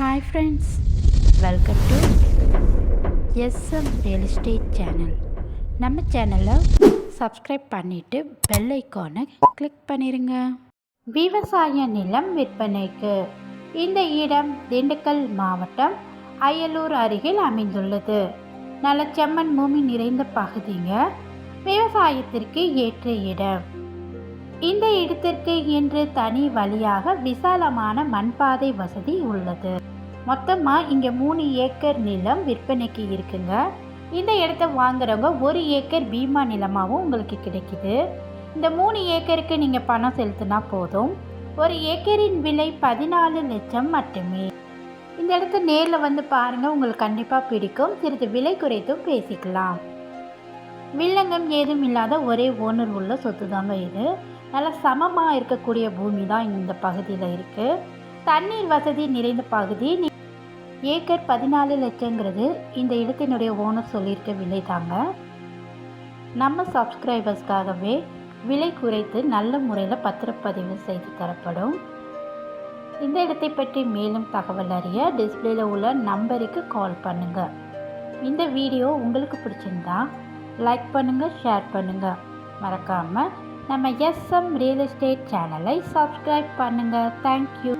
Hi friends welcome to SM real estate channel நம்ம சேனலை subscribe பண்ணிவிட்டு பெல் ஐக்கானை கிளிக் பண்ணிடுங்க விவசாய நிலம் விற்பனைக்கு இந்த இடம் திண்டுக்கல் மாவட்டம் அயலூர் அருகில் அமைந்துள்ளது. நல்ல செம்மன் பூமி நிறைந்த பகுதிங்க. விவசாயத்திற்கு ஏற்ற இடம். இந்த இடத்திற்கு இன்று தனி வழியாக விசாலமான மண்பாதை வசதி உள்ளது. மொத்தமாக இங்கே மூணு ஏக்கர் நிலம் விற்பனைக்கு இருக்குங்க. இந்த இடத்த வாங்குறவங்க ஒரு ஏக்கர் பீமா நிலமாகவும் உங்களுக்கு கிடைக்குது. இந்த மூணு ஏக்கருக்கு நீங்கள் பணம் செலுத்தினா போதும். ஒரு ஏக்கரின் விலை பதினாலு லட்சம் மட்டுமே. இந்த இடத்த நேரில் வந்து பாருங்கள் உங்களுக்கு கண்டிப்பாக பிடிக்கும். சிறிது விலை குறைத்தும் பேசிக்கலாம். வில்லங்கம் ஏதும் இல்லாத ஒரே ஓனர் உள்ள சொத்து தாங்க இது. நல்ல சமமாக இருக்கக்கூடிய பூமி தான் இந்த பகுதியில் இருக்குது தண்ணீர் வசதி நிறைந்த பகுதி. ஏக்கர் பதினாலு லட்சங்கிறது இந்த இடத்தினுடைய ஓனர் சொல்லியிருக்க விலை தாங்க நம்ம சப்ஸ்கிரைபர்ஸ்க்காகவே விலை குறைத்து நல்ல முறையில் பத்திரப்பதிவு செய்து தரப்படும். இந்த இடத்தை பற்றி மேலும் தகவல் அறிய டிஸ்பிளேல உள்ள நம்பருக்கு கால் பண்ணுங்கள் இந்த வீடியோ உங்களுக்கு பிடிச்சிருந்தா லைக் பண்ணுங்கள் ஷேர் பண்ணுங்கள் மறக்காமல் நம்ம எஸ்எம் ரியல் எஸ்டேட் சேனலை சப்ஸ்கிரைப் பண்ணுங்கள் தேங்க்யூ